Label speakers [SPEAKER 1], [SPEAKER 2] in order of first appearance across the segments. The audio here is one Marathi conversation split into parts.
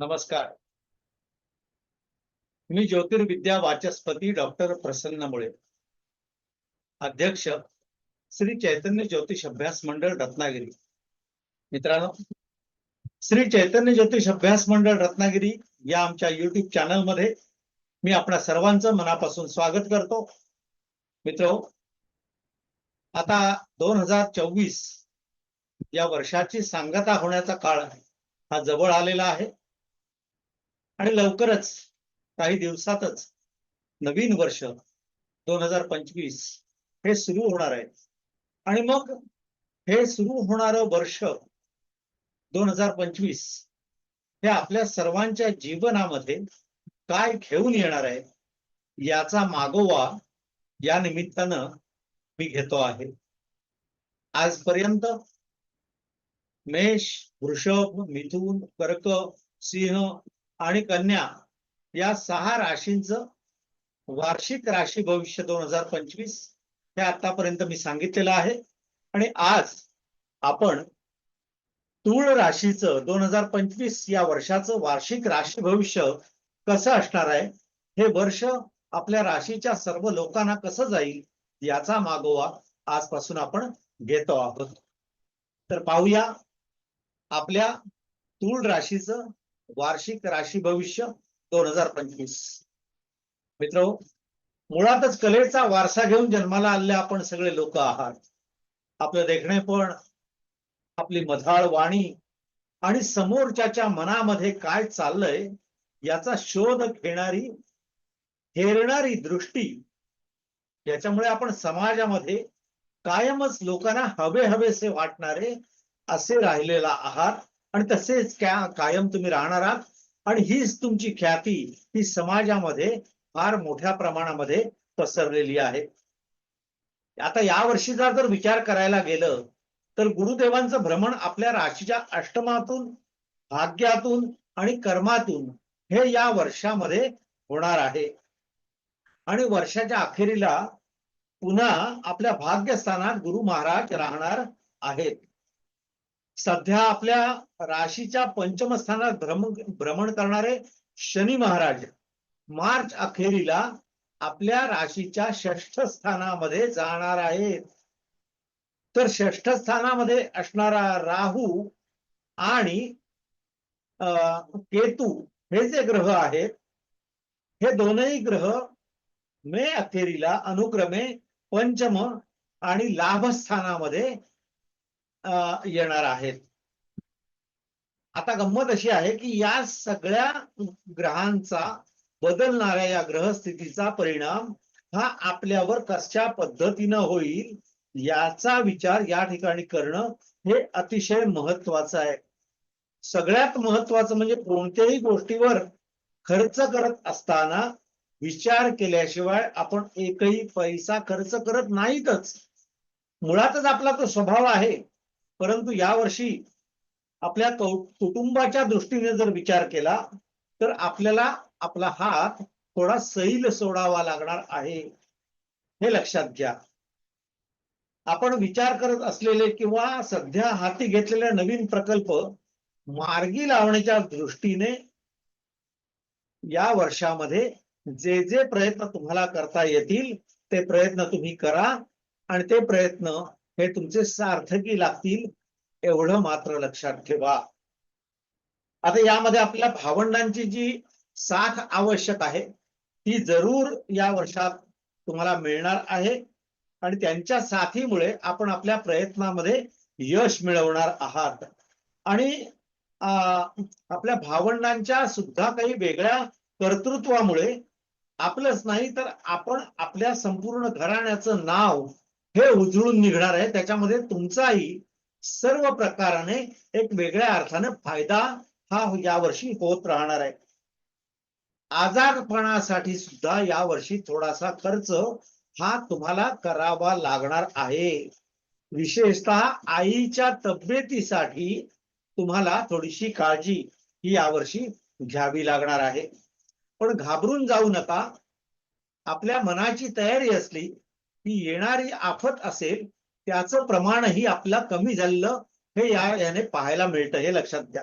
[SPEAKER 1] नमस्कार. मी ज्योतिर्विद्या वाचस्पती डॉक्टर प्रसन्न मुळे. अध्यक्ष श्री चैतन्य ज्योतिष अभ्यास मंडळ रत्नागिरी. मित्रांनो श्री चैतन्य ज्योतिष अभ्यास मंडळ रत्नागिरी या आमच्या युट्यूब चॅनलमध्ये मी आपल्या सर्वांचं मनापासून स्वागत करतो. मित्र आता दोन हजार चोवीस या वर्षाची सांगता होण्याचा काळ हा जवळ आलेला आहे. आणि लवकरच काही दिवसातच नवीन वर्ष दोन हजार पंचवीस हे सुरू होणार आहे. आणि मग हे सुरू होणार वर्ष दोन हजार पंचवीस हे आपल्या सर्वांच्या जीवनामध्ये काय घेऊन येणार आहे याचा मागोवा या निमित्तानं मी घेतो आहे. आजपर्यंत मेष वृषभ मिथुन कर्क सिंह आणि कन्या या सहा राशींच वार्षिक राशी भविष्य दोन हजार पंचवीस हे आतापर्यंत मी सांगितलेलं आहे. आणि आज आपण तूळ राशीचं दोन हजार पंचवीस या वर्षाचं वार्षिक राशी भविष्य कसं असणार आहे? हे वर्ष आपल्या राशीच्या सर्व लोकांना कसं जाईल याचा मागोवा आजपासून आपण घेतो आहोत. तर पाहूया आपल्या तूळ राशीचं वार्षिक राशी भविष्य दोन हजार पंचवीस. मित्र मुळातच कलेचा वारसा घेऊन जन्माला आलेले आपण सगळे लोक आहात. आपलं देखणे पण आपली मधाळ वाणी आणि समोरच्याच्या मनामध्ये काय चाललंय याचा शोध घेणारी हेरणारी दृष्टी याच्यामुळे आपण समाजामध्ये कायमच लोकांना हवे हवेसे वाटणारे असे राहिलेला आहात. आणि तसेच कायम तुम्ही राहणार आहात. आणि हीच तुमची ख्याती ही समाजामध्ये फार मोठ्या प्रमाणामध्ये पसरलेली आहे. आता या वर्षीचा जर विचार करायला गेलं तर गुरुदेवांचं भ्रमण आपल्या राशीच्या अष्टमातून भाग्यातून आणि कर्मातून हे या वर्षामध्ये होणार आहे. आणि वर्षाच्या अखेरीला पुन्हा आपल्या भाग्यस्थानात गुरु महाराज राहणार आहेत. सध्या आपल्या राशीच्या पंचमस्थानात भ्रमण भ्रमण करणारे शनी महाराज मार्च अखेरीला आपल्या राशीच्या षष्ठ स्थानामध्ये जाणार आहेत. तर षष्ठ स्थानामध्ये असणारा राहू आणि केतू हे जे ग्रह आहेत हे दोनही ग्रह मे अखेरीला अनुक्रमे पंचम आणि लाभ स्थानामध्ये येणार आहेत. आता गंमत अशी आहे की या सगळ्या ग्रहांचा बदलणाऱ्या या ग्रहस्थितीचा परिणाम हा आपल्यावर कशा पद्धतीनं होईल याचा विचार या ठिकाणी करणं हे अतिशय महत्वाचं आहे. सगळ्यात महत्वाचं म्हणजे कोणत्याही गोष्टीवर खर्च करत असताना विचार केल्याशिवाय आपण एकही पैसा खर्च करत नाहीतच. मुळातच आपला तो स्वभाव आहे. परंतु यावर्षी आपल्या कुटुंबाच्या दृष्टीने जर विचार केला तर आपल्याला आपला हात थोडा सैल सोडावा लागणार आहे हे लक्षात घ्या. आपण विचार करत असलेले किंवा सध्या हाती घेतलेले नवीन प्रकल्प मार्गी लावण्याच्या दृष्टीने या वर्षामध्ये जे जे प्रयत्न तुम्हाला करता येतील ते प्रयत्न तुम्ही करा आणि ते प्रयत्न हे तुमचे सार्थकी लागतील एवढं मात्र लक्षात ठेवा. आता यामध्ये आपल्या भावंडांची जी साथ आवश्यक आहे ती जरूर या वर्षात तुम्हाला मिळणार आहे. आणि त्यांच्या साथीमुळे आपण आपल्या प्रयत्नामध्ये यश मिळवणार आहात. आणि आपल्या भावंडांच्या सुद्धा काही वेगळ्या कर्तृत्वामुळे आपलंच नाही तर आपण आपल्या संपूर्ण घराण्याचं नाव हे उजळून निघणार आहे. त्याच्यामध्ये तुमचाही सर्व प्रकाराने एक वेगळ्या अर्थाने फायदा हा यावर्षी होत राहणार आहे. आजारपणासाठी सुद्धा यावर्षी थोडासा खर्च हा तुम्हाला करावा लागणार आहे. विशेषतः आईच्या तब्येतीसाठी तुम्हाला थोडीशी काळजी ही यावर्षी घ्यावी लागणार आहे. पण घाबरून जाऊ नका. आपल्या मनाची तयारी असली ती येणारी आफत असेल त्याचं प्रमाणही आपलं कमी झालेलं हे या याने पाहायला मिळतं हे लक्षात घ्या.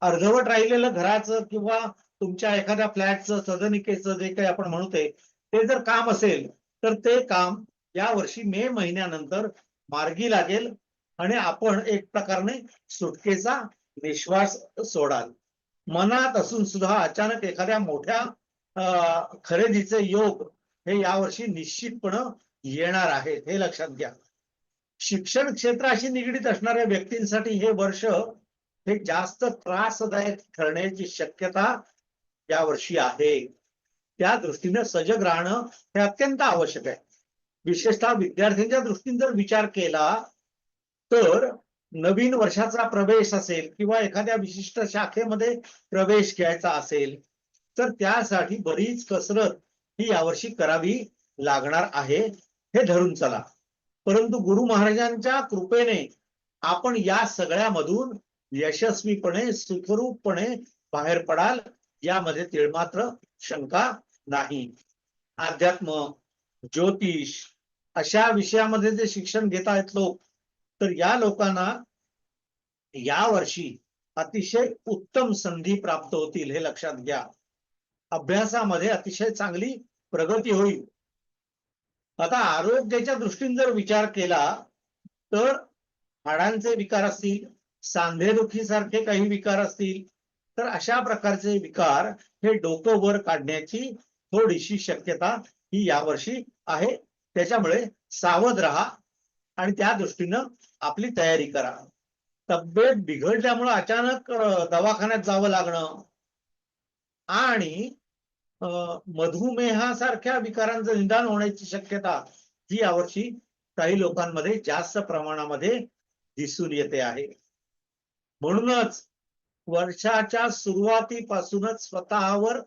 [SPEAKER 1] अर्धवट राहिलेलं घराचं किंवा तुमच्या एखाद्या फ्लॅटचं सदनिकेचं जे काही आपण म्हणतोय ते जर काम असेल तर ते काम या वर्षी मे महिन्यानंतर मार्गी लागेल आणि आपण एक प्रकारे सुटकेचा निश्वास सोडाल. मनात असून सुद्धा अचानक एखाद्या मोठ्या खरेदीचे योग हे यावर्षी निश्चितपणे येणार आहेत हे लक्षात घ्या. शिक्षण क्षेत्राशी निगडीत असणाऱ्या व्यक्तींसाठी हे वर्ष हे जास्त त्रासदायक ठरण्याची शक्यता या वर्षी आहे. त्या दृष्टीने सजग राहणं हे अत्यंत आवश्यक आहे. विशेषतः विद्यार्थ्यांच्या दृष्टीने जर विचार केला तर नवीन वर्षाचा प्रवेश असेल किंवा एखाद्या विशिष्ट शाखेमध्ये प्रवेश घ्यायचा असेल तर त्यासाठी बरीच कसरत ही यावर्षी करावी लागणार आहे. हे धरून चला. परंतु गुरु महाराजांच्या कृपेने आपण या सगळ्यामधून यशस्वीपणे सुखरूपपणे बाहेर पडाल यामध्ये तिळमात्र शंका नाही. अध्यात्म ज्योतिष अशा विषयामध्ये जे शिक्षण घेत आहेत लोक तर या लोकांना या वर्षी अतिशय उत्तम संधी प्राप्त होतील हे लक्षात घ्या. अभ्यासामध्ये अतिशय चांगली प्रगती होईल. आता आरोग्याच्या दृष्टीने जर विचार केला तर हाडांचे विकार असतील सांधेदुखी सारखे काही विकार असतील तर अशा प्रकारचे विकार हे डोकं वर काढण्याची थोडीशी शक्यता ही यावर्षी आहे. त्याच्यामुळे सावध राहा आणि त्या दृष्टीनं आपली तयारी करा. तब्येत बिघडल्यामुळे अचानक दवाखान्यात जावं लागणं आणि मधुमेहासारख्या विकारांचं निदान होण्याची शक्यता ही यावर्षी काही लोकांमध्ये जास्त प्रमाणामध्ये दिसून येते आहे. म्हणूनच वर्षाच्या सुरुवातीपासूनच स्वतःवर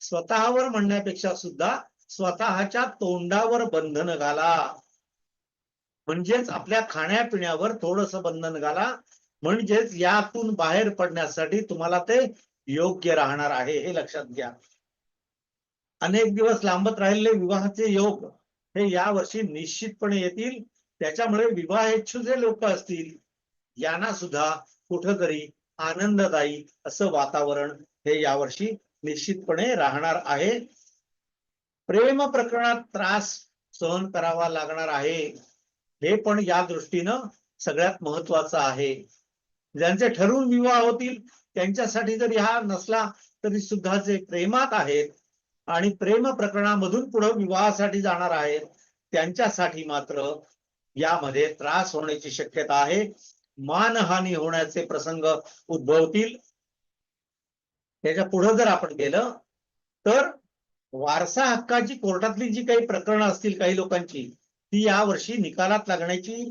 [SPEAKER 1] स्वतःवर म्हणण्यापेक्षा सुद्धा स्वतःच्या तोंडावर बंधन घाला. म्हणजेच आपल्या खाण्यापिण्यावर थोडस बंधन घाला. म्हणजेच यातून बाहेर पडण्यासाठी तुम्हाला ते योग्य राहणार आहे हे लक्षात घ्या. अनेक दिवस लांबत राहिलेले विवाहाचे योग हे या वर्षी निश्चितपणे येतील. त्याच्यामुळे विवाहेच्छु जे लोक असतील. यांना सुद्धा कुठंतरी आनंददायी असं वातावरण हे यावर्षी निश्चितपणे राहणार आहे. प्रेम प्रकरणात त्रास सहन करावा लागणार आहे. हे पण या दृष्टीनं सगळ्यात महत्वाचं आहे. ज्यांचे ठरवून विवाह होतील त्यांच्यासाठी जरी हा नसला तरी सुद्धा जे प्रेमात आहेत आणि प्रेम प्रकरणामधून पुढे विवाहासाठी जाणार आहेत त्यांच्यासाठी मात्र यामध्ये त्रास होण्याची शक्यता आहे. मानहानी होण्याचे प्रसंग उद्भवतील. त्याच्या पुढे जर आपण गेलं तर वारसा हक्काची कोर्टातली जी काही प्रकरणं असतील काही लोकांची ती या वर्षी निकालात लागण्याची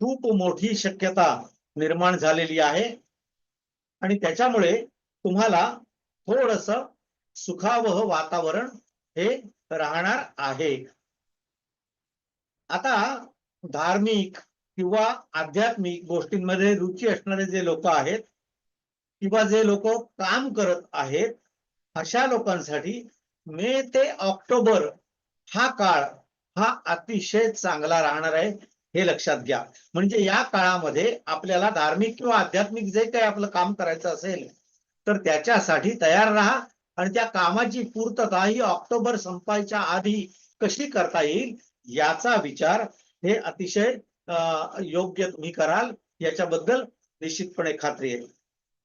[SPEAKER 1] खूप मोठी शक्यता निर्माण झालेली आहे. आणि त्याच्यामुळे तुम्हाला थोडस सुखावह वातावरण हे राहणार आहे. आता धार्मिक किंवा आध्यात्मिक गोष्टींमध्ये रुची असणारे जे लोक आहेत किंवा जे लोक काम करत आहेत अशा लोकांसाठी मे ते ऑक्टोबर हा काळ हा अतिशय चांगला राहणार आहे हे लक्षात घ्या. म्हणजे या काळामध्ये आपल्याला धार्मिक किंवा आध्यात्मिक जे काही आपलं काम करायचं असेल तर त्याच्यासाठी तयार राहा. आणि त्या कामाची पूर्तता ही ऑक्टोबर संपायच्या आधी कशी करता येईल याचा विचार हे अतिशय योग्य तुम्ही कराल याच्याबद्दल निश्चितपणे खात्री आहे.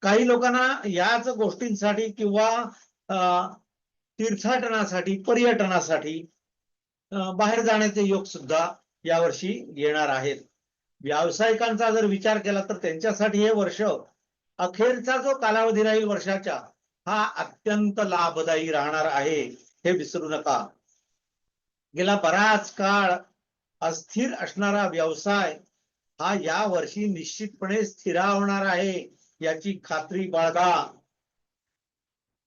[SPEAKER 1] काही लोकांना याच गोष्टींसाठी किंवा अं, तीर्थाटनासाठी पर्यटनासाठी बाहेर जाण्याचे योग सुद्धा यावर्षी येणार आहेत. व्यावसायिकांचा जर विचार केला तर त्यांच्यासाठी हे वर्ष अखेरचा जो कालावधी राहील वर्षाच्या हा अत्यंत लाभदायी राहणार आहे हे विसरू नका. गेला बराच काळ अस्थिर असणारा व्यवसाय हा या वर्षी निश्चितपणे स्थिरावणार आहे याची खात्री बाळगा.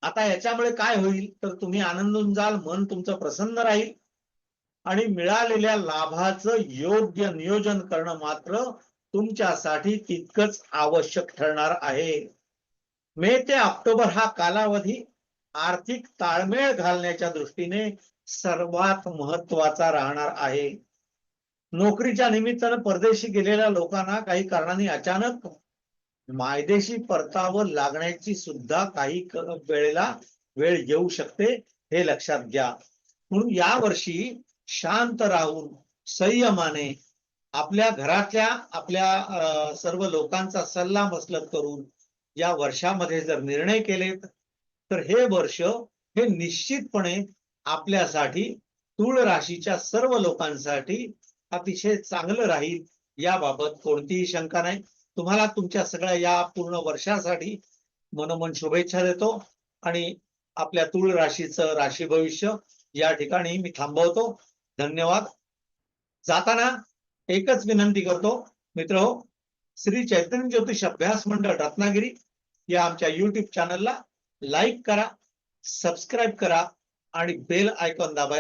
[SPEAKER 1] आता याच्यामुळे काय होईल? तर तुम्ही आनंदून जाल मन तुमचं प्रसन्न राहील. आणि मिळालेल्या लाभाचं योग्य नियोजन करणं मात्र तुमच्यासाठी तितकंच आवश्यक ठरणार आहे. मे ते ऑक्टोबर हा कालावधी आर्थिक ताळमेळ घालण्याच्या दृष्टीने सर्वात महत्त्वाचा राहणार आहे. नोकरीच्या निमित्तानं परदेशी गेलेल्या लोकांना काही कारणांनी अचानक मायदेशी परतावं लागण्याची सुद्धा काही वेळेला वेळ येऊ शकते हे लक्षात घ्या. म्हणून या वर्षी शांत राहून संयमाने आपल्या घरातल्या आपल्या अं, सर्व लोकांचा सल्ला मसलत करून या वर्षामध्ये जर निर्णय केले तर हे वर्ष हे निश्चितपणे आपल्यासाठी तूळ राशीच्या सर्व लोकांसाठी अतिशय चांगलं राहील याबाबत कोणतीही शंका नाही. तुम्हाला तुमच्या सगळ्या या पूर्ण वर्षासाठी मनोमन शुभेच्छा देतो आणि आपल्या तूळ राशीचं राशी भविष्य या ठिकाणी मी थांबवतो. धन्यवाद. जाताना एकच विनंती करतो. मित्र श्री चैतन्य ज्योतिष अभ्यास मंडळ रत्नागिरी या आमच्या युट्यूब चॅनलला लाईक करा सबस्क्राईब करा आणि बेल आयकॉन दाबायला